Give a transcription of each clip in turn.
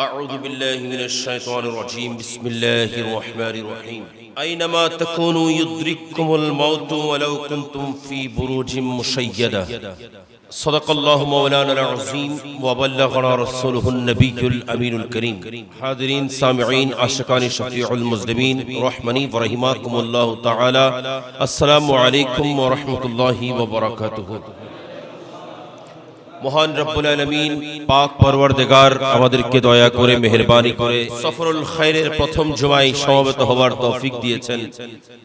أعوذ بالله من الشيطان الرجيم. بسم الله الرحمن الرحيم. أينما تكونوا يدرككم الموت ولو كنتم في بروج مشيدة. صدق الله مولانا العظيم وبلغنا رسوله النبي الأمين الكريم. حاضرين سامعين عاشقان شفيع المسلمين رحمني ورحمكم الله تعالى. السلام عليكم ورحمة الله وبركاته. মহান রব্বুল আলমিন, পাক পরওয়ারদেগার আমাদেরকে দয়া করে, মেহেরবানি করে সফরুল খায়রের প্রথম জুমায় সমবেত হওয়ার তৌফিক দিয়েছেন।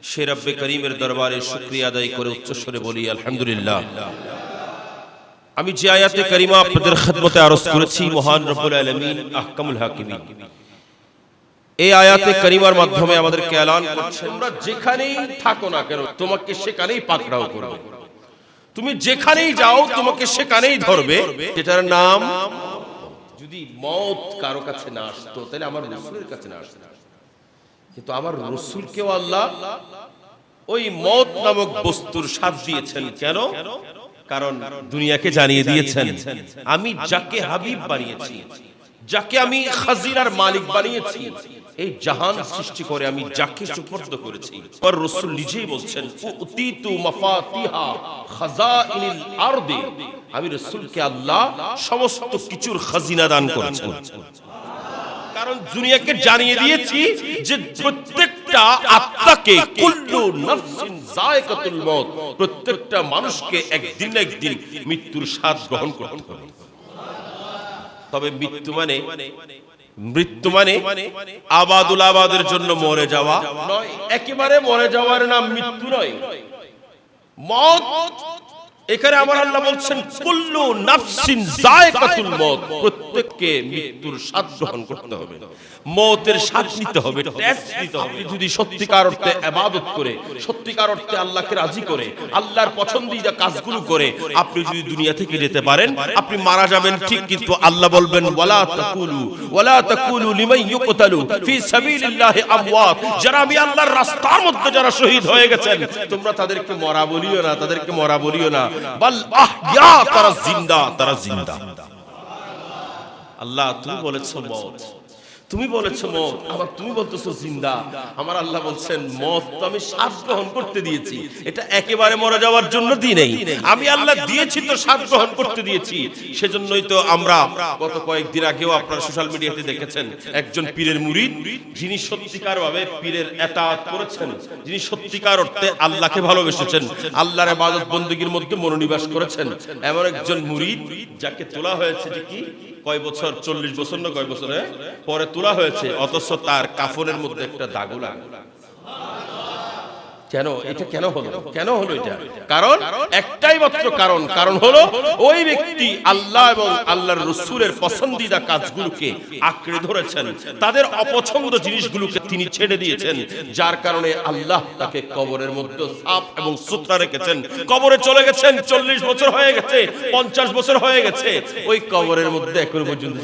সে রব্বে করিমের দরবারে শুকরিয়া আদায় করে উচ্চস্বরে বলি, আলহামদুলিল্লাহ। আমি যে আয়াতে করিমা আপনাদের খেদমতে আরজ করেছি, মহান রব্বুল আলমিন, আহকামুল হাকিমিন। এই আয়াতে করিমার মাধ্যমে আমাদেরকে এলান করছেন তোমরা যেখানেই থাকো না কেন, তোমাকে সেখানেই পাকড়াও করবে। তুমি যেখানেই যাও, তোমাকে সেখানেই ধরবে। যেটার নাম, যদি মত কারও কাছে না আসতো, তাহলে আমার রসুলের কাছে না আসতো। কিন্তু আমার রসুলকেও আল্লাহ ওই মত নামক বস্তুর স্বাদ দিয়েছেন কেন? কারণ দুনিয়াকে জানিয়ে দিয়েছেন, আমি যাকে হাবিব বানিয়েছি। যাকে আমি খাজিরার মালিক বানিয়েছি, এই জাহান সৃষ্টি করে আমি যাকে সুপর্দ করেছি। পর রসুল নিজেই বলছেন উতিতু মাফাতিহা খাজাইনিল আমি রসুলকে আল্লাহ সমস্ত কিছুর খাজিনা দান করেছেন। কারণ দুনিয়াকে জানিয়ে দিয়েছি যে প্রত্যেকটা আত্মাকে কুল্লু নাফসিন যায়কাতুল প্রত্যেকটা মানুষকে একদিন একদিন মৃত্যুর স্বাদ গ্রহণ করতে হবে। তবে মৃত্যু মানে মৃত্যু মানে আবাদুল আবাদের জন্য মরে যাওয়া নয়, একেবারে মরে যাওয়ার নাম মৃত্যু নয়। মত এখানে আমার আল্লাহ বলছেন, কুল্লু নাফসিন যায়কাতুল মউত প্রত্যেককে মৃত্যুর স্বাদ গ্রহণ করতে হবে। মৌতের স্বাদ নিতে হবে টেস্ট নিতে হবে। যদি সত্যিকার অর্থে ইবাদত করে, সত্যিকার অর্থে আল্লাহকে রাজি করে, আল্লাহর পছন্দিদা কাজগুলো করে, আপনি যদি দুনিয়া থেকে যেতে পারেন, আপনি মারা যাবেন ঠিক কিন্তু আল্লাহ বলবেন, ওয়ালা তাকুলু ওয়ালা তাকুলু লিমান ইউকতালু ফি সাবিলিল্লাহি আমওয়াত। যারা আমি আল্লাহর রাস্তার মধ্যে যারা শহীদ হয়ে গেছেন, তোমরা তাদেরকে মরা বলিও না, তাদেরকে মরা বলিও না। বাল আহইয়া তারা জিন্দা তারা জিন্দা। আল্লাহ তুমি বলেছ মত। তুমি বলেছ মত আবার তুমি বলতেছো জিন্দা। আমার আল্লাহ বলছেন মত তো আমি শ্বাস গ্রহণ করতে দিয়েছি। এটা একেবারে মরে যাওয়ার জন্য দিই নেই। আমি আল্লাহ দিয়েছি তো শ্বাস গ্রহণ করতে দিয়েছি। সেজন্যই তো আমরা গত কয়েকদিন আগেও আপনারা সোশ্যাল মিডিয়াতে দেখেছেন, একজন পীরের মুরিদ, যিনি সত্যিকার ভাবে পীরের এটা করেছেন, যিনি সত্যিকার অর্থে আল্লাহকে ভালোবেসেছেন, আল্লাহর এবাদত বন্দুকির মধ্যে মনোনিবেশ করেছেন। এমন একজন মুরিদ যাকে তোলা হয়েছে কি? কয় বছর? চল্লিশ বছর না কয় বছরে? পরে তোলা হয়েছে, অথচ তার কাফনের মধ্যে একটা দাগু লাগে কেন? এটা কেন হলো? কেন হলো? এটা? কারণ একটাই মাত্র কারণ। কারণ হলো ওই ব্যক্তি আল্লাহ এবং আল্লাহর রসুলের পছন্দিদা কাজগুলোকে আঁকড়ে ধরেছেন। তাদের অপছন্দ জিনিসগুলোকে তিনি ছেড়ে দিয়েছেন। যার কারণে আল্লাহ তাকে কবরের মধ্যে সাপ এবং সুতরা রেখেছেন। কবরে চলে গেছেন চল্লিশ বছর হয়ে গেছে পঞ্চাশ বছর হয়ে গেছে। ওই কবরের মধ্যে এখন পর্যন্ত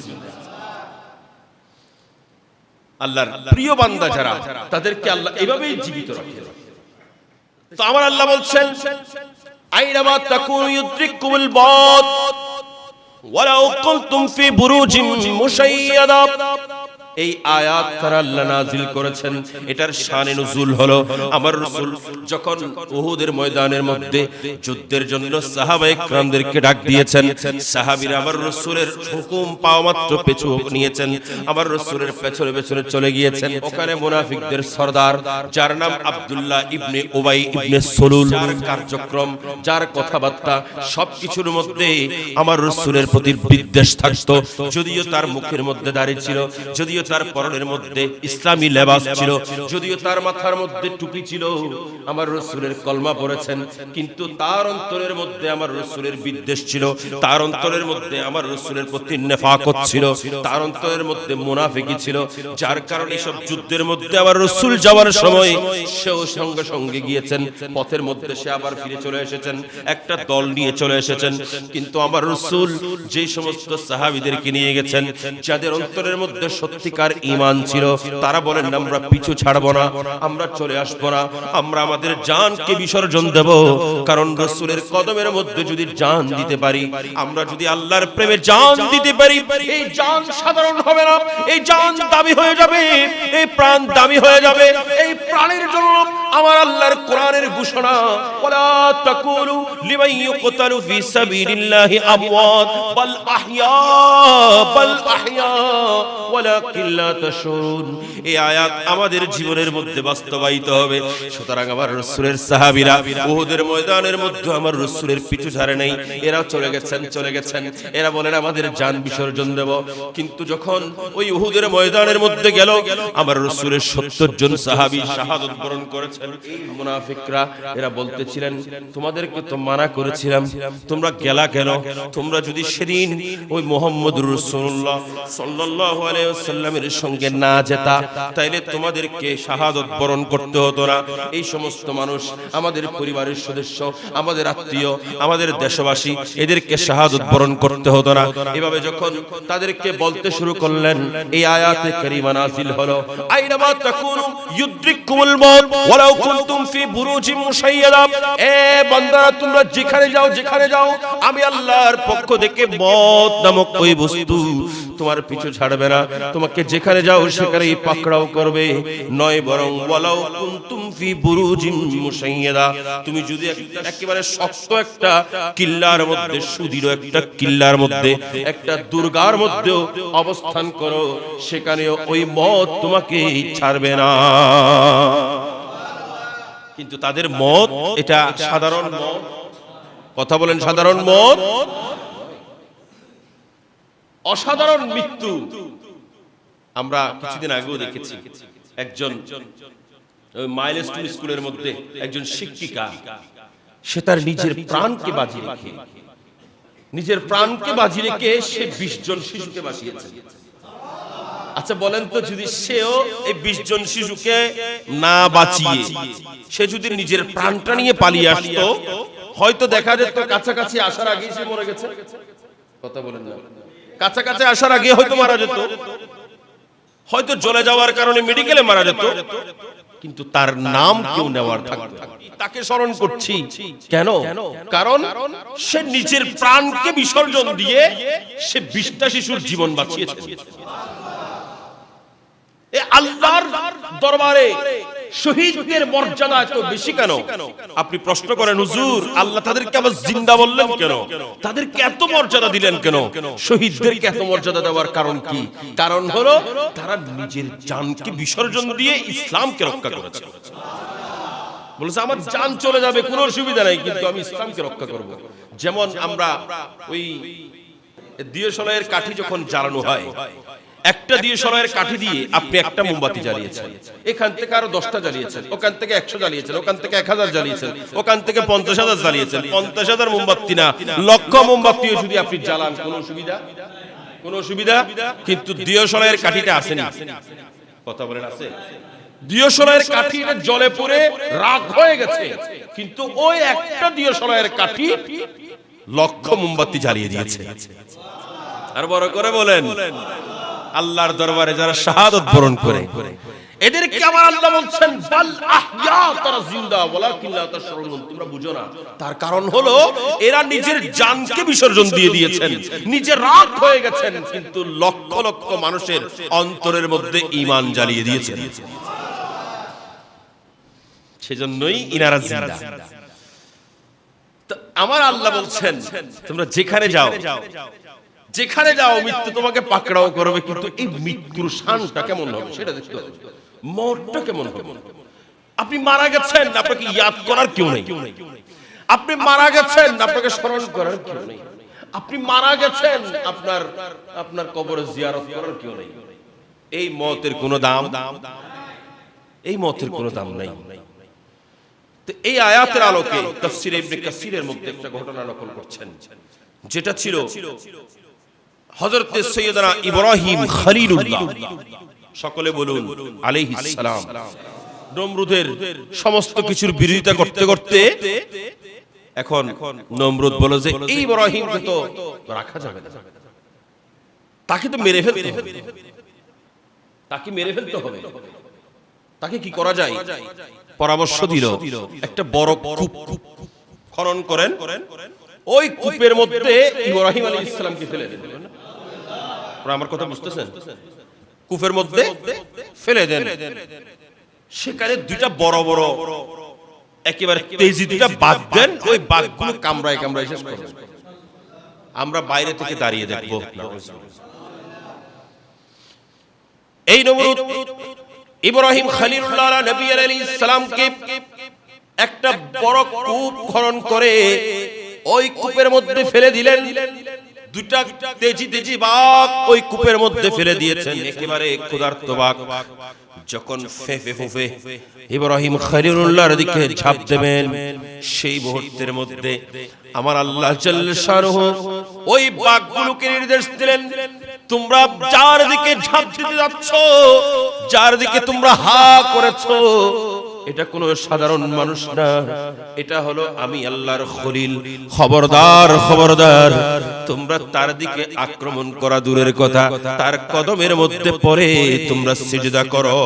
আল্লাহর প্রিয় বান্দা যারা তাদেরকে আল্লাহ এভাবেই জীবিত রাখে তো আমার আল্লাহ বলছেন আইনামা তাকুনু ইউদ্রিকুমুল বদ ওয়ালাউ কুনতুম ফি বুরুজিন মুশাইয়াদা। এই আয়াত তারা আল্লাহ নাজিল করেছেন। এটার শানে নজুল হলো, আমার রসুল যখন উহুদের ময়দানের মধ্যে যুদ্ধের জন্য সাহাবায়ে کرامদেরকে ডাক দিয়েছেন, সাহাবীরা আমার রসুলের হুকুম পাওয়া মাত্র পেছু নিয়েছেন, আমার রসুলের পেছনে পেছনে চলে গিয়েছেন। ওখানে মুনাফিকদের সর্দার, যার নাম আব্দুল্লাহ ইবনে উবাই ইবনে সলুল কার্যক্রম, যার কথাবার্তা, সবকিছুর মধ্যে আমার রসুলের প্রতি বিদ্বেষ থাকতো, যদিও তার মুখের মধ্যে দাঁড়িয়ে ছিল, যদিও তার পরনের মধ্যে ইসলামী লেবাস ছিল, যদিও তার মাথার মধ্যে টুপি ছিল, আমার রসুলের কলমা পড়েছেন, কিন্তু তার অন্তরের মধ্যে আমার রসুলের বিদ্বেষ ছিল, তার অন্তরের মধ্যে আমার রসুলের প্রতি নেফাকত ছিল, তার অন্তরের মধ্যে মুনাফিকি ছিল, যার কারণে সব যুদ্ধের মধ্যে আবার রসুল যাওয়ার সময় সেও সঙ্গে সঙ্গে গিয়েছেন, পথের মধ্যে সে আবার ফিরে চলে এসেছেন, একটা দল নিয়ে চলে এসেছেন, কিন্তু আমার রসুল যে সমস্ত সাহাবিদেরকে নিয়ে গেছেন, যাদের অন্তরের মধ্যে সত্যি সত্যিকার ঈমান ছিল, তারা বলেন, আমরা পিছু ছাড়বো না, আমরা চলে আসব না, আমরা আমাদের জানকে বিসর্জন দেব, কারণ রসুলের কদমের মধ্যে যদি জান দিতে পারি, আমরা যদি আল্লাহর প্রেমে জান দিতে পারি, এই জান সাধারণ হবে না, এই জান দামি হয়ে যাবে, এই প্রাণ দামি হয়ে যাবে, এই প্রাণের জন্য আমার আল্লাহর কোরআনের ঘোষণা, ওয়ালা তাকুলু লিমান ইউকতালু ফি সাবিলিল্লাহি আমওয়াত, বাল আহইয়া বাল আহইয়া ওয়ালাকিন এই আয়াত আমাদের জীবনের মধ্যে বাস্তবায়িত হবে। সুতরাং আমার রাসূলের সাহাবীরা উহুদের ময়দানের মধ্যে আমার রাসূলের পিছু ছাড়ে নাই। এরা চলে গেছেন চলে গেছেন। এরা বলেন, আমাদের জান বিসর্জন দেব। কিন্তু যখন ওই উহুদের ময়দানের মধ্যে গেল, আমার রাসূলের 70 জন সাহাবী শাহাদাত বরণ করেছেন। মুনাফিকরা, এরা বলতেছিলেন, তোমাদেরকে তো মানা করেছিলাম। তোমরা গেলা কেন? তোমরা যদি সেদিন ওই মোহাম্মদুর রাসূলুল্লাহ সাল্লাল্লাহু আলাইহি ওয়াসাল্লামের সঙ্গে না যেতা, তাইলে তোমাদেরকে শাহাদাত বরণ করতে হতো না। এই সমস্ত মানুষ, আমাদের পরিবারের সদস্য, আমাদের আত্মীয়, আমাদের দেশবাসী, এদেরকে শাহাদাত বরণ করতে হতো না। এভাবে যখন তাদেরকে বলতে শুরু করলেন, এই আয়াতে কারিমা নাজিল হলো। আইনামা তাকুনু ইউদ্রিকুমুল মাউত ওয়ালাউ কুনতুম ফি বুরুজিম মুশাইয়াদা। এ বান্দারা, তোমরা যেখানে যাও যেখানে যাও, আমি আল্লাহর পক্ষ থেকে মত নামক ওই বস্তু তোমার পিছু ছাড়বে না। তোমাকে যেখানে যাও, সেখানেই পাকড়াও করবে। নয় বরং ওয়ালাউ কুনতুম ফি বুরুজিম মুশাইয়াদা। তুমি যদি একেবারে শক্ত একটা কিল্লার মধ্যে, সুদৃঢ় একটা কিল্লার মধ্যে, একটা দুর্গার মধ্যেও অবস্থান করো, সেখানেও ওই মত তোমাকে ছাড়বে না। কিন্তু তাদের মত এটা সাধারণ মত কথা বলেন সাধারণ মত অসাধারণ মৃত্যু। আমরা কিছুদিন আগেও দেখেছি, একজন মাইলস্টোন স্কুলের মধ্যে একজন শিক্ষিকা, সে তার নিজের প্রাণকে বাজি রেখে, নিজের প্রাণকে বাজি রেখে সে বিশ জন শিশুকে বাঁচিয়েছে। আচ্ছা বলেন তো যদি সেও এই বিশ জন শিশুকে না বাঁচিয়ে সে যদি নিজের প্রাণটা নিয়ে পালিয়ে আসতো, হয়তো দেখা যেত কাছাকাছি আসার আগে সে মরে গেছে। কথা বলেন না। কাছাকাছি আসার আগে হয়তো মারা যেত। হয়তো জ্বলে যাওয়ার কারণে মেডিকেলে মারা যেত। কিন্তু তার নাম কেউ নেওয়ার থাকতো তাকে স্মরণ করছি। কেন? কারণ সে নিজের প্রাণকে বিসর্জন দিয়ে সে বিশটা শিশুর জীবন বাঁচিয়েছে। আল্লাহর দরবারে শহীদদের মর্যাদা এত বেশি কেন? আপনি প্রশ্ন করেন, হুজুর, আল্লাহ তাদেরকে আবার জিন্দা বললেন কেন? তাদেরকে এত মর্যাদা দিলেন কেন? শহীদদেরকে এত মর্যাদা দেওয়ার কারণ কি? কারণ হলো তারা নিজের জানকে বিসর্জন দিয়ে ইসলামকে রক্ষা করেছে। বলেছে, আমার জান চলে যাবে, কোনো অসুবিধা নাই, কিন্তু আমি ইসলামকে রক্ষা করব। যেমন আমরা ওই দিয়শলয়ের কাঠি যখন জ্বালানো হয় একটা দিয়ে সরাইয়ের কাঠি দিয়ে আপনি একটা মোমবাতি জ্বালিয়েছেন। এখান থেকে আরও দশটা জ্বালিয়েছেন। ওখান থেকে একশো জ্বালিয়েছেন। ওখান থেকে এক হাজার জ্বালিয়েছেন। ওখান থেকে পঞ্চাশ হাজার জ্বালিয়েছেন। পঞ্চাশ হাজার মোমবাতি না লক্ষ মোমবাতিও যদি আপনি জ্বালান কোনো অসুবিধা? কোনো অসুবিধা? কিন্তু দিয়সলয়ের কাঠিটা আসেনি। কথা বলেন আছে? দিয়সলয়ের কাঠি জলে পড়ে রাগ হয়ে গেছে। কিন্তু ওই একটা দিয়সলয়ের কাঠি লক্ষ মোমবাতি জ্বালিয়ে দিয়েছে। আর বড় করে বলেন আল্লাহর দরবারে যারা শাহাদত বরণ করে। এদেরকে আমার আল্লাহ বলছেন, বাল আহইয়া তারা জিন্দা, ওয়ালাকিন লা তাশউরুন। তোমরা বুঝো না। তার কারণ হলো, এরা নিজের জানকে বিসর্জন দিয়ে দিয়েছেন। হয়ে গেছেন, কিন্তু লক্ষ লক্ষ মানুষের অন্তরের মধ্যে ঈমান জ্বালিয়ে দিয়েছেন। সেজন্যই ইনারা জিন্দা। আমার আল্লাহ বলছেন, তোমরা যেখানে যাও যেখানে যাও মৃত্যু তোমাকে পাকড়াও করবে কিন্তু এই মৃত্যুর শানটা কেমন হবে সেটা দেখতে হবে মরটা কেমন হবে? আপনি মারা গেছেন আপনাকে ইয়াদ করার কেউ নেই। আপনি মারা গেছেন আপনাকে স্মরণ করার কেউ নেই। আপনি মারা গেছেন আপনার আপনার কবরে জিয়ারত করার কেউ নেই। এই মতের কোনো দাম? দাম? এই মতের কোনো দাম নাই। তো এই আয়াতের আলোকে তাফসির ইবনে কাসিরের মধ্যে একটা ঘটনা নকল করছেন। যেটা ছিল হযরত সৈয়দনা ইব্রাহিম খলিলুল্লাহ। সকলে বলুন আলাইহিস সালাম। নমরুদের সমস্ত কিছুর বিরোধিতা করতে করতে এখন নমরুদ বলে যে এই ইব্রাহিমকে তো রাখা যাবে না। তাকে তো মেরে ফেলতে হবে। তাকে মেরে ফেলতে হবে। তাকে কি করা যায়? পরামর্শ দিল একটা বড় কূপ খনন করেন। ওই কূপের মধ্যে ইব্রাহিম আলী ইসলামকে ফেলে দেন আপনারা আমার কথা বুঝতেছেন? কূপের মধ্যে ফেলে দেন। সেখানে দুইটা বড় বড় একেবারে তেজি দুইটা বাঘ দেন ওই বাঘগুলো কামড়ায় কামড়ায় শেষ করবেন আমরা বাইরে থেকে দাঁড়িয়ে দেখব। এই নমরুদ ইব্রাহিম খলিলুল্লাহ নবী আলাইহিস সালামকে একটা বড় কূপ খনন করে ওই কূপের মধ্যে ফেলে দিলেন। দুটা তেজি তেজি বাঘ ওই কূপের মধ্যে ফেলে দিয়েছেন, একেবারে ক্ষুধার্ত বাঘ। যখন ফেফে ফুফে ইব্রাহিম খলিলুল্লাহর দিকে ঝাঁপ দেবেন, সেই মুহূর্তের মধ্যে আমার আল্লাহ জাল্লাহু ওই বাঘগুলোকে নির্দেশ দিলেন, তোমরা যার দিকে ঝাঁপ দিতে যাচ্ছ, যার দিকে তোমরা হা করেছ এটা কোনো সাধারণ মানুষ না। এটা হলো আমি আল্লাহর খলিল, খবরদার খবরদার। তোমরা তার দিকে আক্রমণ করা দূরের কথা, তার কদমের মধ্যে পড়ে তোমরা সিজদা করো।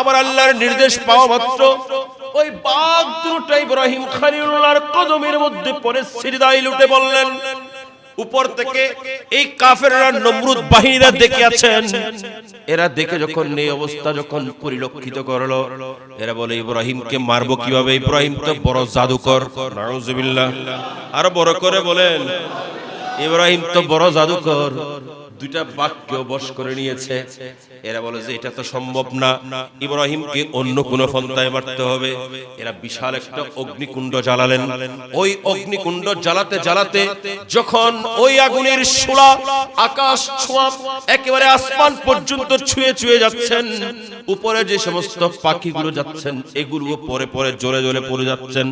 আবার আল্লাহর নির্দেশ পাওয়া মাত্র, ওই বাঘ দুটো ইব্রাহিম খলিলুল্লাহর কদমের মধ্যে পড়ে সিজদায় লুটে বললেন উপর থেকে এই কাফেররা নমরুদ বাহিনীরা দেখে আছেন। এরা দেখে যখন এই অবস্থা যখন পরিলক্ষিত করল, এরা বলে, ইব্রাহিমকে মারবো কীভাবে? ইব্রাহিম তো বড় জাদুকর। নাউজুবিল্লাহ। আরও বড় করে বলেন ইব্রাহিম তো বড় জাদুকর। দুইটা বাক্য বশ করে নিয়েছে। এরা বলে যে এটা তো সম্ভব না। ইব্রাহিমকে অন্য কোন পন্থায় মারতে হবে। এরা বিশাল একটা অগ্নিকুণ্ড জ্বালালেন। ওই অগ্নিকুণ্ড জ্বালাতে জ্বালাতে যখন ওই আগুনের শোলা আকাশ ছোঁয়া একেবারে আসমান পর্যন্ত ছুঁয়ে ছুঁয়ে যাচ্ছেন উপরে যে সমস্ত পাখিগুলো যাচ্ছেন এগুলো পরে পরে জোরে জোরে পড়ে যাচ্ছেন।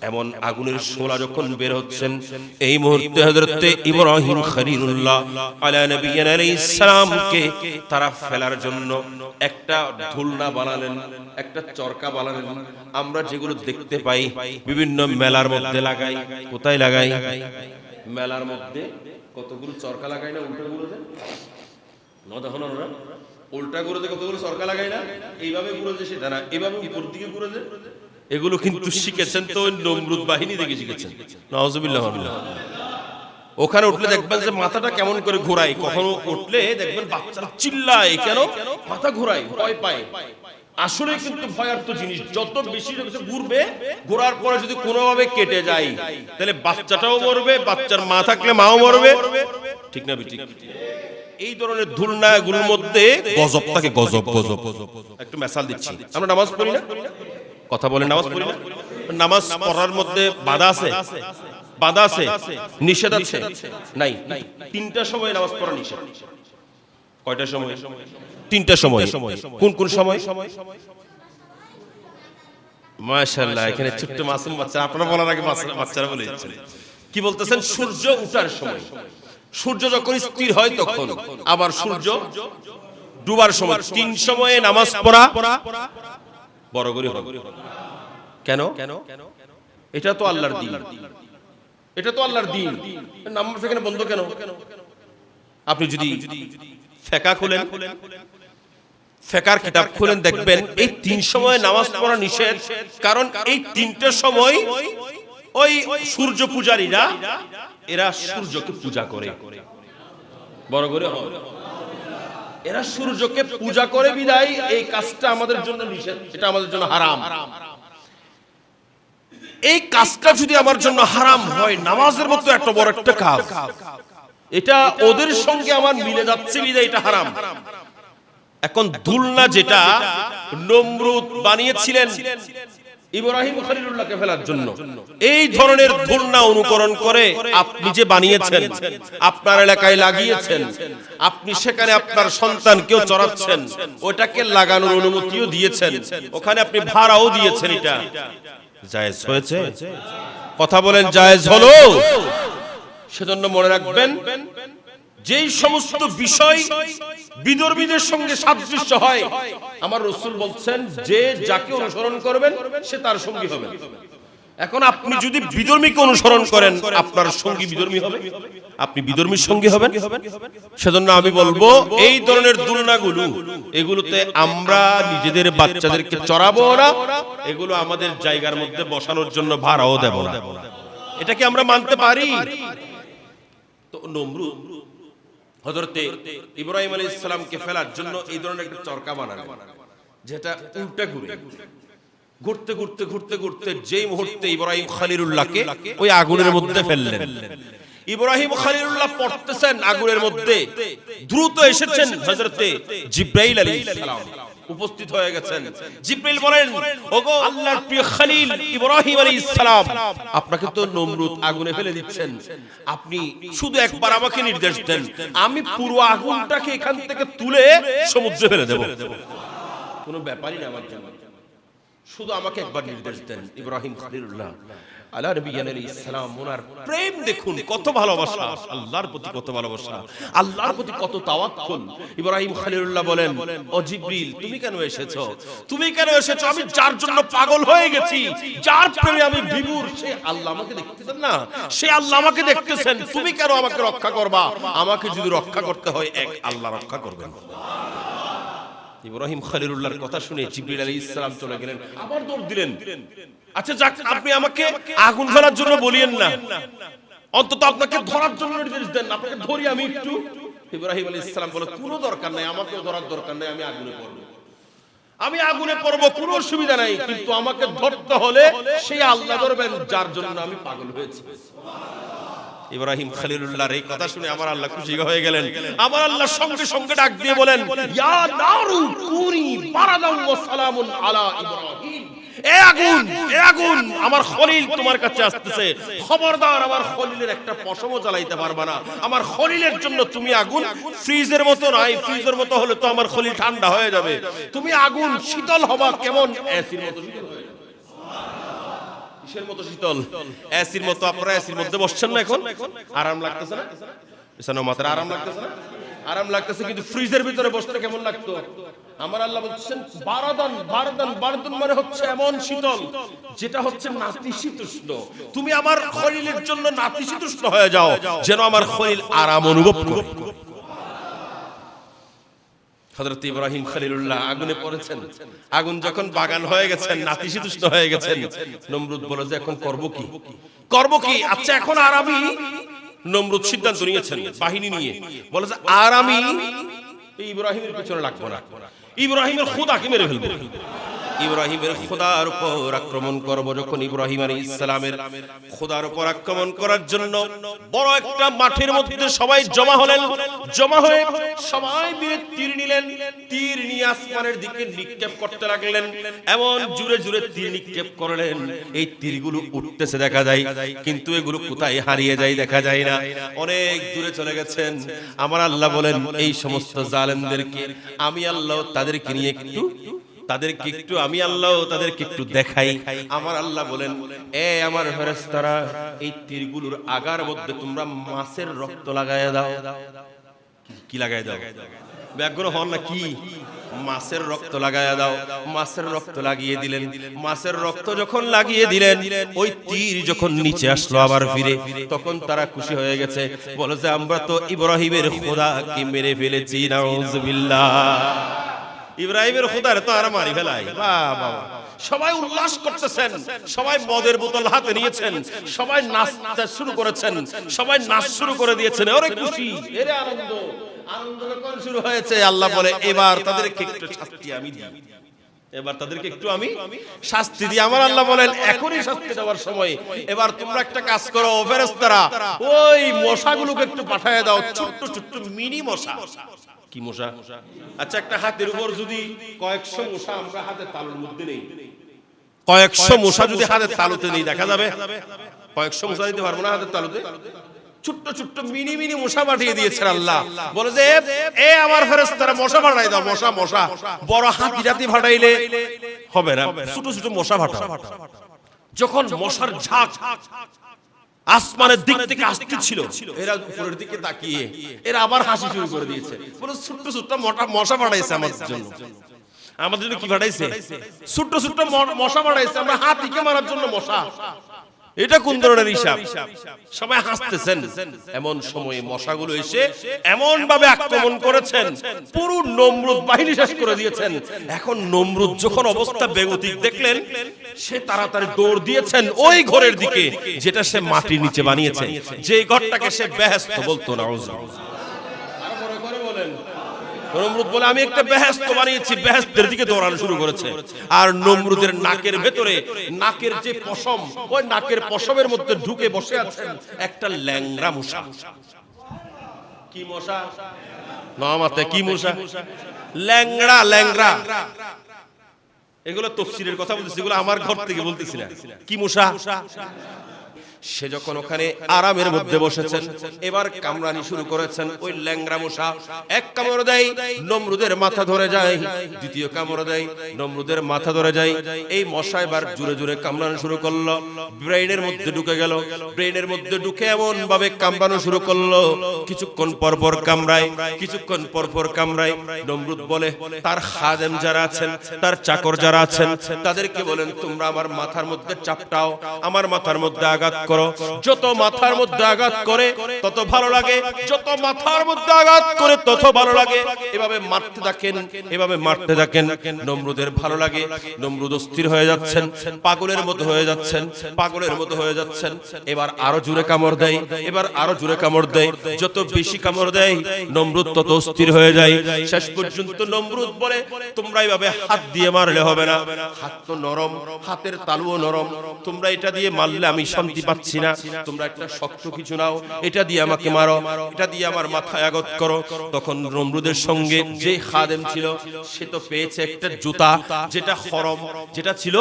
এমন আগুনের শোলা যখন বের হচ্ছেন এই মুহূর্তে হযরতে ইব্রাহিম খলিলুল্লাহ আলা নবিয়্যিনা আলাইহিস সালামকে তারা ফেলার জন্য একটা ঢুলনা বানালেন, একটা চরকা বানালেন। আমরা যেগুলো দেখতে পাই, বিভিন্ন মেলার মধ্যে লাগাই। কোথায় লাগাই? মেলার মধ্যে কতগুলো চরকা লাগাই না উল্টো গুলোতে ন দেখুন ওরা উল্টা করে কতগুলো সরকার লাগাই না? এইভাবে ঘুরেছে সেটা না। এইভাবে উপর দিকে ঘুরেছে এগুলো কিন্তু শিখেছেন তো নমরুদ বাহিনী থেকে শিখেছেন। নওয়াজুবিল্লাহ ওখানে উঠলে দেখবেন যে মাথাটা কেমন করে ঘোরায়। কখনো উঠলে দেখবেন বাচ্চারা চিল্লায় কেন? মাথা ঘোরায় ভয় পায়। আসলে কিন্তু ভয়ার্থ জিনিস যত বেশি ঘুরবে ঘোরার পরে যদি কোনোভাবে কেটে যায় তাহলে বাচ্চাটাও মরবে বাচ্চার মা থাকলে মাও মরবে। ঠিক না ঠিক এই ধরনের ধুলনাগুলোর মধ্যে গজব থাকে গজব গজব। একটু মেসাল দিচ্ছি। আমরা নামাজ পড়ি না? কথা বলে নামাজ পড়ি না? নামাজ পড়ার মধ্যে বাধা আছে? বাধা আছে নিষেধ আছে? নাই। তিনটা সময় নামাজ পড়া নিষেধ। কয়টা সময়? তিনটা সময়। কোন কোন সময়? মাশাআল্লাহ এখানে ছোট্ট মাসুম বাচ্চা। আপনারা বলার আগে বাচ্চারা বলে কি বলতেছেন? সূর্য উঠার সময়। সূর্য যখন স্থির হয় তখন আবার সূর্য ডুবার সময়। তিন সময়ে নামাজ পড়া বড় করে হবে। কেন? এটা তো আল্লাহর দিন। এটা তো আল্লাহর দিন। নামাজ এখানে বন্ধ কেন? আপনি যদি ফেকা খুলেন, ফেকার কিতাব খুলেন, দেখবেন এই তিন সময় নামাজ পড়া নিষেধ, কারণ এই সময় ওই সূর্য পূজারীরা, এরা সূর্যকে পূজা করে। বড় করে এরা সূর্যকে পূজা করে বিদায়, এই কাজটা আমাদের জন্য নিষেধ, এটা আমাদের জন্য হারাম। এই কাজটা যদি আমার জন্য হারাম হয়, নামাজের মতো এত বড় একটা কাজ, এটা ওদের সঙ্গে আমার মিলে যাচ্ছে বিদায় এটা হারাম। এখন দুলনা যেটা, নমরুদ বানিয়েছিলেন ইব্রাহিম খলিলুল্লাহকে ফেলার জন্য। এই ধরনের দুলনা অনুকরণ করে আপনি যে বানিয়েছেন, আপনার এলাকায় লাগিয়েছেন, আপনি সেখানে আপনার সন্তানকেও চড়াচ্ছেন, ওটাকে লাগানোর অনুমতিও দিয়েছেন, ওখানে আপনি ভাড়াও দিয়েছেন এটা। জায়েজ হয়েছে? কথা বলেন জায়েজ হলো। সেজন্য মনে রাখবেন যেই সমস্ত বিষয় বিদর্মীদের সঙ্গে সাদৃশ্য হয় আমার রসুল বলছেন যে যাকে অনুসরণ করবেন সে তার সঙ্গী হবে। এখন আপনি যদি বিধর্মীকে অনুসরণ করেন, আপনার সঙ্গী বিধর্মী হবে? আপনি বিধর্মীর সঙ্গী হবেন? সেজন্য আমি বলব, এই ধরনের তুলনাগুলো এগুলোতে আমরা নিজেদের বাচ্চাদেরকে চড়াবো না, এগুলো আমাদের জায়গার মধ্যে বসানোর জন্য ভাড়াও দেব না। এটা কি আমরা মানতে পারি? তো নমরুদ হজরতে ইব্রাহিম আলী ইসলামকে ফেলার জন্য এই ধরনের একটা চরকা বানালেন, যেটা উল্টা ঘুরে ঘুরতে ঘুরতে ঘুরতে ঘুরতে যেই মুহূর্তে ইব্রাহিম খালিলুল্লাহকে ওই আগুনের মধ্যে ফেললেন। ইব্রাহিম খালিলুল্লাহ পড়তেছেন আগুনের মধ্যে। দ্রুত এসেছেন হযরতে জিব্রাইল আলাইহিস সালাম। উপস্থিত হয়ে গেছেন। জিব্রাইল বলেন ওগো আল্লাহর প্রিয় খলিল ইব্রাহিম আলাইহিস সালাম। আপনাকে তো নমরুদ আগুনে ফেলে দিচ্ছেন। আপনি শুধু একবার আমাকে নির্দেশ দেন। আমি পুরো আগুনটাকে এখান থেকে তুলে সমুদ্রে ফেলে দেব। কোনো ব্যাপারই না আমার জন্য। শুধু আমাকে একবার নির্দেশ দেন ইব্রাহিম খলিলুল্লাহ। আল্লাহ নবী আলাইহিস সালাম ওনার প্রেম দেখুন কত ভালোবাসা আল্লাহর প্রতি কত ভালোবাসা। আল্লাহর প্রতি কত তাওয়াক্কুল। ইব্রাহিম খলিলুল্লাহ বলেন ও জিবরিল তুমি কেন এসেছ? তুমি কেন এসেছ? আমি যার জন্য পাগল হয়ে গেছি যার প্রেমে আমি বিমূর সে আল্লাহ আমাকে দেখতেছেন না। সে আল্লাহ আমাকে দেখতেছেন তুমি কেন আমাকে রক্ষা করবা? আমাকে যদি রক্ষা করতে হয় এক আল্লাহ রক্ষা করবেন। ইব্রাহিম খলিলুল্লাহর কথা শুনে জিবরিল আলাইহিস সালাম চলে গেলেন। আবার দৌড় দিলেন। আচ্ছা যাক আপনি আমাকে আগুন ফেলার জন্য বলিয়েন না। অন্তত আপনাকে ধরার জন্য নির্দেশ দেন আপনাকে ধরি আমি একটু। ইব্রাহিম আলাইহিস সালাম বলে কোনো দরকার নাই আমাকে ধরার দরকার নাই আমি আগুনে পড়ব। আমি আগুনে পড়ব কোনো অসুবিধা নাই কিন্তু আমাকে ধরতে হলে সেই আল্লাহ ধরবেন যার জন্য আমি পাগল হয়েছি। ইব্রাহিম খলিলুল্লাহর এই কথা শুনে আমার আল্লাহ খুশি হয়ে গেলেন। আমার আল্লাহ সঙ্গে সঙ্গে ডাক দিয়ে বলেন, ইয়া নারু কুনি বারাদাম ওয়া সালামুন আলা ইব্রাহিম। এ আগুন এ আগুন, আমার খলিল তোমার কাছে আসতেছে। খবরদার, আমার খলিলের একটা পশমও জ্বালাইতে পারবা না। আমার খলিলের জন্য তুমি আগুন, ফ্রিজের মতো নাই, ফ্রিজের মতো হলে তো আমার খলিল ঠান্ডা হয়ে যাবে। তুমি আগুন, শীতল হবা কেমন? এসির মতো শীতল। কিসের মতো শীতল। এসির মতো আপনারা এসির মধ্যে বসছেন না এখন? আরাম লাগতেছে না? মাথার আরাম লাগতেছে না? আরাম লাগতেছে কিন্তু ফ্রিজের ভিতরে বসলে কেমন লাগতো? আমার আল্লাহ বলছেন বারাদান বারাদান বারাদান মানে হচ্ছে এমন শীতল যেটা হচ্ছে নাতিশীতোষ্ণ তুমি আমার খলিলের জন্য নাতিশীতোষ্ণ হয়ে যাও যেন আমার খলিল আরাম অনুভব করে। হযরত ইব্রাহিম খলিলুল্লাহ আগুনে পড়েছেন। আগুন যখন বাগান হয়ে গেছেন নাতিশীতুষ্ণ হয়ে গেছেন। নমরুদ বলে যে, এখন করব কি? করব কি? আচ্ছা এখন আর আমি নমরুদ সিদ্ধান্ত নিয়েছেন, বাহিনী নিয়ে। বলে যে, আর আমি ইব্রাহিমের পেছনে লাগবো না। ইব্রাহিমের খোদাকে মেরে ফেলব। ইব্রাহিমের খোদার উপর আক্রমণ করব যখন ইব্রাহিম আলী ইসলামের খোদার উপর আক্রমণ করার জন্য বড় একটা মাঠের মধ্যে সবাই জমা হলেন। জমা হয়ে সবাই মিলে তীর নিলেন। তীর নিয়ে আসমানের দিকে নিক্ষেপ করতে লাগলেন। এমন জুড়ে জুড়ে তীর নিক্ষেপ করলেন। এই তীরগুলো উঠতেছে দেখা যায়, কিন্তু এগুলো কোথায় হারিয়ে যায় দেখা যায় না। অনেক দূরে চলে গেছেন। আমার আল্লাহ বলেন, এই সমস্ত জালেমদেরকে আমি আল্লাহ তাদেরকে নিয়ে একটু তাদেরকে একটু আমি আল্লাহ তাদেরকে একটু দেখাই। আমার আল্লাহ বলেন এ আমার ফেরেশতারা এই তীরগুলোর আগার মধ্যে তোমরা মাছের রক্ত লাগায় দাও। কি লাগায় দাও? ব্যাগ্র হন না কি? মাছের রক্ত লাগায় দাও। মাছের রক্ত লাগিয়ে দিলেন। মাছের রক্ত যখন লাগিয়ে দিলেন ওই তীর যখন নিচে আসলো আবার ফিরে তখন তারা খুশি হয়ে গেছে। বলে যে আমরা তো ইব্রাহিমের খোদাকে মেরে ফেলেছি নাউজুবিল্লাহ। ইব্রাহিমের খোদার তো আর মারি ফেলাই বাহ বাহ সবাই উল্লাস করতেছেন সবাই মদের বোতল হাতে নিয়েছেন সবাই নাচতে শুরু করেছেন সবাই নাচ শুরু করে দিয়েছেন। ওরে খুশি। এরে আনন্দ আনন্দ যখন শুরু হয়েছে? আল্লাহ বলে এবার তাদেরকে একটু শাস্তি আমি দিই। এবার তাদেরকে একটু আমি শাস্তি দিই। আমার আল্লাহ বলেন এখনই শাস্তি দেওয়ার সময়। এবার তোমরা একটা কাজ করো ফেরেশতারা ওই মশাগুলোকে একটু পাঠায় দাও ছোট্ট ছোট্ট মিনি মশা। কি মশা আচ্ছা একটা হাতের উপর যদি কয়েকশো মশা আমরা হাতের তালুর মধ্যে নেই। কয়েকশো মশা যদি হাতের তালুতে নেই দেখা যাবে? কয়েকশো মশা দিতে পারব না হাতের তালুতে? ছোট্ট ছোট্ট মিনি মিনি মশা পাঠিয়ে দিয়েছেন আল্লাহ। বলে যে এ আমার ফেরেশতারা মশা পাঠাই দাও মশা মশা। বড় হাতি জাতি ফাটাইলে হবে না। ছোট ছোট মশা ফাটা যখন মশার ঝাঁক আসমানের দিক থেকে আসতে ছিল। এরা উপরের দিকে তাকিয়ে এরা আবার হাসি শুরু করে দিয়েছে। বলে ছোট্ট ছোট্ট মোটা মশা বাড়াইছে আমাদের জন্য। আমাদের জন্য। কি বাড়াইছে ছোট্ট ছোট্ট মশা বাড়াইছে আমরা হাতিকে মারার জন্য মশা। এটা কোন ধরনের হিসাব? সবাই হাসতেছেন। এমন সময়ে মশাগুলো এসে এমন ভাবে আক্রমণ করেছেন। পুরো নমরুদ বাহিনী শেষ করে দিয়েছেন। এখন নমরুদ যখন অবস্থা বেগতিক দেখলেন সে তাড়াতাড়ি দৌড় দিয়েছেন ওই ঘরের দিকে যেটা সে মাটির নিচে বানিয়েছে। যে ঘরটাকে সে ব্যস্ত বলতো না নমরুদ বলে, আমি একটা বেহেস্ত বানিয়েছি বেহেস্তের দিকে দৌড়ানো শুরু করেছে। আর নমরুদের নাকের ভেতরে, নাকের যে পশম, ওই নাকের পশমের মধ্যে ঢুকে বসে আছেন একটা ল্যাংরা মশা। কি মশা? নামাতে কি মশা? ল্যাংড়া ল্যাংড়া। এগুলো তফসিলের কথা বলতেছি, এগুলো আমার ঘর থেকে বলতেছি কি মশা? সে যখন ওখানে আরামের মধ্যে বসেছেন, এবার কামরানি শুরু করেছেন ওই ল্যাংরা মশা। এক কামড় দেয়, নমরুদের মাথা ধরে যায়। দ্বিতীয় কামড় দেয়, নমরুদের মাথা ধরে যায়। এই মশা এবার জুড়ে জুড়ে কামড়ানো শুরু করল। ব্রেইনের মধ্যে ঢুকে গেল। ব্রেইনের মধ্যে ঢুকে এমন ভাবে কামড়ানো শুরু করল। কিছুক্ষণ পর পর কামড়ায়, কিছুক্ষণ পর পর কামড়ায়। নমরুদ বলে, তার খাদেম যারা আছেন, তার চাকর যারা আছেন, তাদেরকে বলেন, তোমরা আমার মাথার মধ্যে চাপটাও, আমার মাথার মধ্যে আঘাত করো। যত মাথার মধ্যে আঘাত করে, তত ভালো লাগে। যত মাথার মধ্যে আঘাত করে, তত ভালো লাগে। এভাবে মারতে থাকেন, এভাবে মারতে থাকেন। নমরুদের ভালো লাগে। নমরুদ অস্থির হয়ে যাচ্ছেন, পাগলের মতো হয়ে যাচ্ছেন, পাগলের মতো হয়ে যাচ্ছেন। এবার আরও জুড়ে কামড় দেয়, এবার আরও জুড়ে কামড় দেয়। যত বেশি কামড় দেয়, নমরুদ তত অস্থির হয়ে যায়। শেষ পর্যন্ত নমরুদ বলে, তোমরা এইভাবে হাত দিয়ে মারলে হবে না। হাত তো নরম, হাতের তালুও নরম। তোমরা এটা দিয়ে মারলে আমি শান্তি পাচ্ছি না। তোমরা একটা শক্ত কিছু নাও। এটা দিয়ে আমাকে মারো। এটা দিয়ে আমার মাথায় আগত করো। তখন নমরুদের সঙ্গে যে খাদেম ছিল সে তো পেয়েছে একটা জুতা যেটা হরম। যেটা ছিল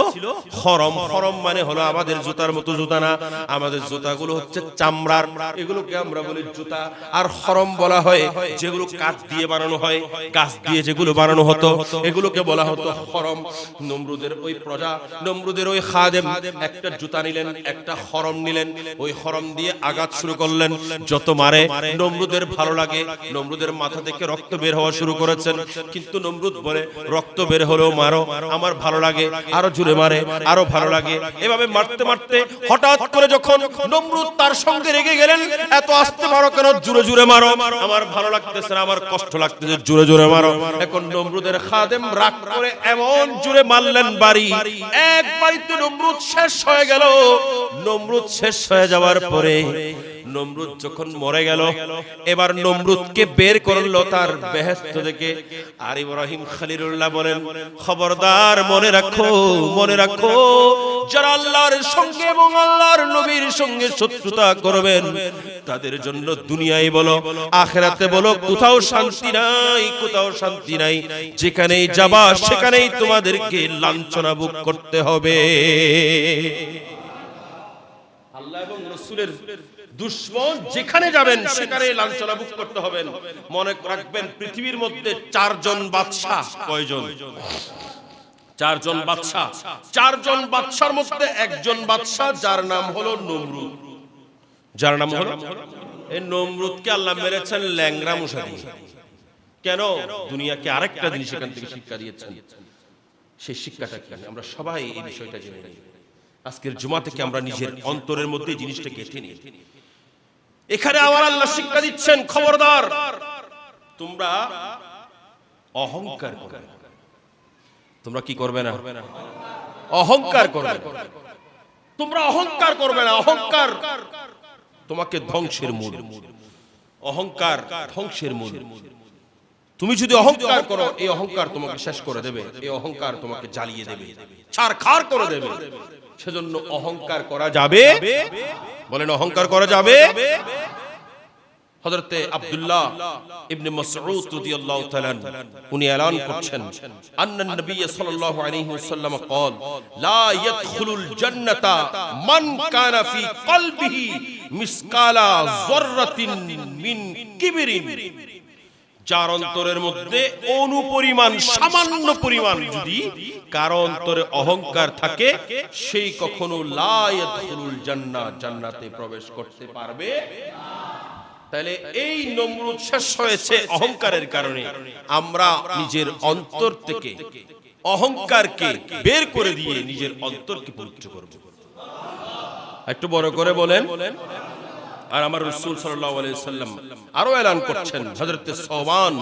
হরম। হরম। মানে হলো আমাদের জুতার মতো জুতা না। আমাদের জুতাগুলো হচ্ছে চামড়ার। এগুলোকে আমরা বলি জুতা। আর হরম বলা হয় যেগুলো কাঠ দিয়ে বানানো হয় গাছ দিয়ে যেগুলো বানানো হতো এগুলোকে বলা হতো হরম। নমরুদের ওই প্রজা নমরুদের ওই খাদেম একটা জুতা নিলেন একটা হরম নিলেন, ওই হরম দিয়ে আঘাত শুরু করলেন। যত মারে, নমরুদের ভালো লাগে, নমরুদের মাথা থেকে রক্ত বের হওয়া শুরু করেছেন। কিন্তু নমরুদ বলে, রক্ত বের হলেও মারো, আমার ভালো লাগে, আরও জুড়ে মারে, আরও ভালো লাগে। এভাবে মারতে মারতে হঠাৎ করে যখন নমরুদ তার সঙ্গে রেগে গেলেন, এত আসতে পারো কেন? জুড়ে জুড়ে মারো। আমার ভালো লাগতেছে না, আমার কষ্ট লাগতেছে জুড়ে জুড়ে মারো। এখন নমরুদের খাদেম রাগ করে এমন জুড়ে মারলেন বাড়ি। এক বাড়িতে নমরুদ শেষ হয়ে গেল। নমরুদ শেষ হয়ে যাওয়ার পরে নমরুদ যখন মরে গেল, এবার নমরুদকে বের করল তার বেহেস্ত থেকে আর ইব্রাহিম খলিলুল্লাহ বলেন, খবরদার, মনে রাখো মনে রাখো, যারা আল্লাহর সঙ্গে এবং আল্লাহর নবীর সঙ্গে শত্রুতা করবেন, তাদের জন্য দুনিয়ায় বলো, আখেরাতে বলো, কোথাও শান্তি নাই, কোথাও শান্তি নাই। যেখানেই যাবা, সেখানেই তোমাদেরকে লাঞ্ছনা ভোগ করতে হবে। আল্লাহ এবং রসুলের দুশ্মন যেখানে যাবেন সেখানে লাঞ্ছনা ভোগ করতে হবেন। মনে রাখবেন পৃথিবীর মধ্যে চারজন বাদশাহ। কয়জন? চারজন বাদশাহ। চারজন বাদশার মধ্যে একজন বাদশাহ যার নাম হলো নমরুদ। যার নাম হলো? এই নমরুদকে আল্লাহ মেরেছেন ল্যাংরা মশা দিয়ে কেন? দুনিয়াকে আরেকটা জিনিস এখান থেকে শিক্ষা দিয়েছেন। সেই শিক্ষাটা কি? আমরা সবাই এই বিষয়টা জেনে নিই। আজকের জুমা থেকে আমরা নিজের অন্তরের মধ্যে জিনিসটা গেঁথে নিই। এখানে আমার আল্লাহ শিক্ষা দিচ্ছেন খবরদার। তোমরা অহংকার করবে তোমরা কি করবে না? অহংকার করবে তোমরা অহংকার করবে না। অহংকার। তোমাকে ধ্বংসের মূল। অহংকার ধ্বংসের মূল। তুমি যদি অহংকার করো এই অহংকার তোমাকে শেষ করে দেবে এই অহংকার তোমাকে জ্বালিয়ে দেবে ছাড় খার করে দেবে সেজন্য অহংকার করা যাবে বলেন অহংকার করা যাবে হযরতে আব্দুল্লাহ ইবনে মাসউদ রাদিয়াল্লাহু তাআলা উনি এলান করছেন আন্নান নবী সাল্লাল্লাহু আলাইহি ওয়াসাল্লাম قال لا يدخل الجنة من كان في قلبه مثقال ذرة من كبر যার অন্তরের মধ্যে অনুপরিমাণ, সামান্য পরিমাণ যদি কার অন্তরে অহংকার থাকে, সেই কখনো লা ইয়াদখুলুল জান্নাতে প্রবেশ করতে পারবে তাহলে এই নমরুদ শেষ হয়েছে অহংকারের কারণে। আমরা নিজের অন্তর থেকে অহংকারকে বের করে দিয়ে নিজের অন্তরকে পবিত্র করব। একটু বড় করে বলেন। আর আমার রসুল সাল্লাম আরও এলান করছেন হযরত সওবান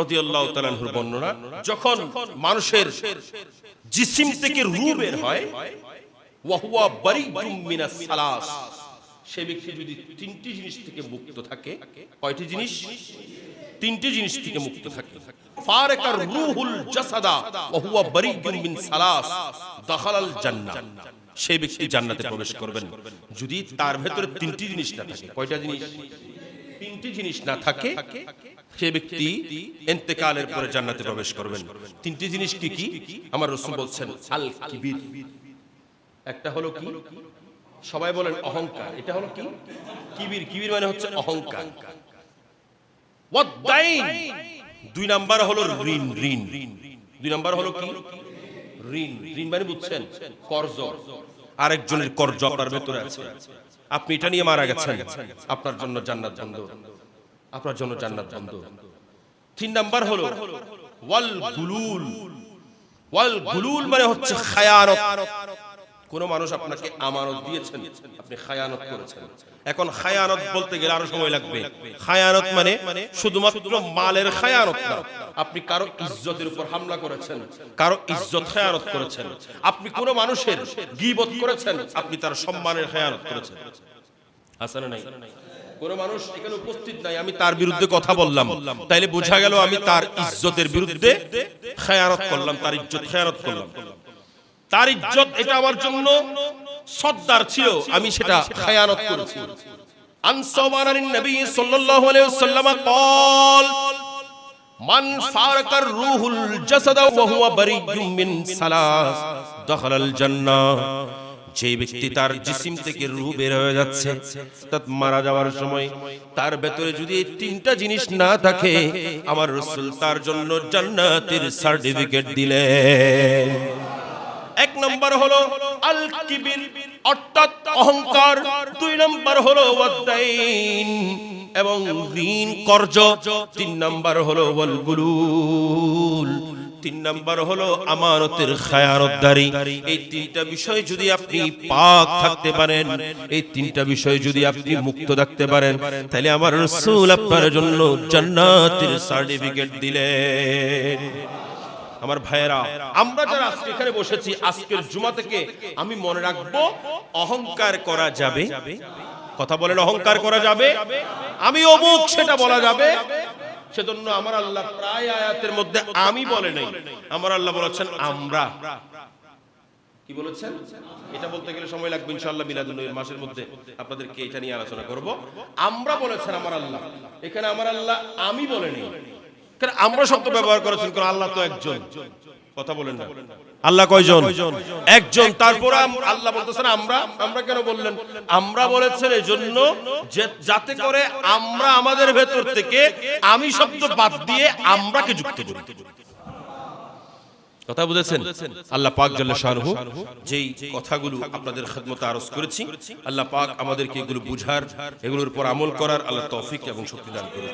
রাদিয়াল্লাহু তাআলার বর্ণনা, যখন মানুষের জিসিম থেকে রূহ বের হয় সে ব্যক্তি যদি তিনটি জিনিস থেকে মুক্ত থাকে, কয়টি জিনিস? তিনটি জিনিস থেকে মুক্ত থাকে। ফারাকার রূহুল জাসাদা ওয়া হুয়া বারিদুম মিন সালাস, দাখালাল জান্নাহ। সেই ব্যক্তি জান্নাতে প্রবেশ করবেন। যদি তার ভেতরে তিনটি জিনিস না থাকে, কয়টা জিনিস? তিনটি জিনিস না থাকে সে ব্যক্তি ইন্তেকালের পরে জান্নাতে প্রবেশ করবেন। তিনটি জিনিস কি কি? আমার রাসূল বলছেন, আল কিবির। একটা হলো কি? সবাই বলেন অহংকার। এটা হলো কি? কিবির। কিবির মানে হচ্ছে অহংকার। দুই নাম্বার হলো ঋণ ঋণ। দুই নাম্বার হলো কি? ঋণ ঋণ মানে বুঝছেন, কর্জ। আরেকজনের কর্জ আপনার ভেতরে আছে। আপনি এটা নিয়ে মারা গেছেন। আপনার জন্য জান্নাত বন্ধ। আপনার জন্য জান্নাত বন্ধ। তিন নাম্বার হলো, ওয়াল গুলুল। ওয়াল গুলুল মানে হচ্ছে খায়ানত। কোন মানুষ আপনাকে আমানত দিয়েছেন, আপনি খায়ানত করেছেন। এখন খায়ানত বলতে গেলে আরও সময় লাগবে। খায়ানত মানে শুধুমাত্র মালের খায়ানত না, আপনি কারও ইজ্জতের উপর হামলা করেছেন, কারও ইজ্জত খায়ানত করেছেন। আপনি কোন মানুষের গীবত করেছেন, আপনি তার সম্মানের খায়ানত করেছেন। হাসানে নাই? কোন মানুষ এখানে উপস্থিত নাই, আমি তার বিরুদ্ধে কথা বললাম। তাইলে বোঝা গেল আমি তার ইজ্জতের বিরুদ্ধে খায়ানত করলাম, তার ইজ্জত খায়ানত করলাম। তার ইজ্জত এটা আমার জন্য সদ্দার ছিল আমি সেটা খায়ানত করেছি আন সাওবানান নবী সাল্লাল্লাহু আলাইহি ওয়াসাল্লাম قال মান ফারাকার রূহুল জাসাদ ওয়া হুয়া বারিয়ুম মিন সালাস দখালাল জান্নাহ যে ব্যক্তি তার জিসিম থেকে রূহ বের হয়ে যাচ্ছে অর্থাৎ মারা যাওয়ার সময় তার ভেতরে যদি এই তিনটা জিনিস না থাকে আমার রাসূল তার জন্য জান্নাতের সার্টিফিকেট দিলেন এক নম্বর হলো আল কিবির অর্থাৎ অহংকার। দুই নম্বর হলো এবং ঋণ কর্জ। তিন নম্বর হলো ওয়াল তিন নম্বর হলো আমানতের খায়ানতদারি এই তিনটা বিষয় যদি আপনি পাক থাকতে পারেন, এই তিনটা বিষয় যদি আপনি মুক্ত থাকতে পারেন, তাহলে আমার আপনার জন্য জান্নাতের সার্টিফিকেট দিলেন। আমার ভাইয়েরা, আমরা যারা আজকে এখানে বসেছি, আজকের জুমা থেকে আমি মনে রাখব অহংকার করা যাবে। কথা বলেন, অহংকার করা যাবে। আমি অমুক, সেটা বলা যাবে। সেজন্য আমার আল্লাহ প্রায় আয়াতের মধ্যে আমি বলে নাই। আমার আল্লাহ বলেছেন, আমরা। কি বলেছেন? এটা বলতে গেলে সময় লাগবে ইনশাআল্লাহ মিলাদুল মাসের মধ্যে আপনাদেরকে এটা নিয়ে আলোচনা করব। আমরা বলেছেন, আমার আল্লাহ। এখানে আমার আল্লাহ আমি বলে নেই। কারণ আমরা শব্দ ব্যবহার করেছেন কারণ আল্লাহ তো একজন। কথা বলেন না। আল্লাহ কয়জন? একজন। তারপর আল্লাহ বলতেছেন আমরা আমরা কেন বললেন? আমরা বলেছেন এই জন্য যে যাতে করে আমরা আমাদের ভেতর থেকে আমি শব্দ বাদ দিয়ে আমরাকে যুক্ত করি। কথা বুঝেছেন? আল্লাহ পাক জাল্লা শাহরুহ যেই কথাগুলো আপনাদের খেদমতে আরজ করেছি আল্লাহ পাক আমাদেরকে এগুলো বুঝার এগুলোর উপর আমল করার আল্লাহ তৌফিক এবং শক্তি দান করুন।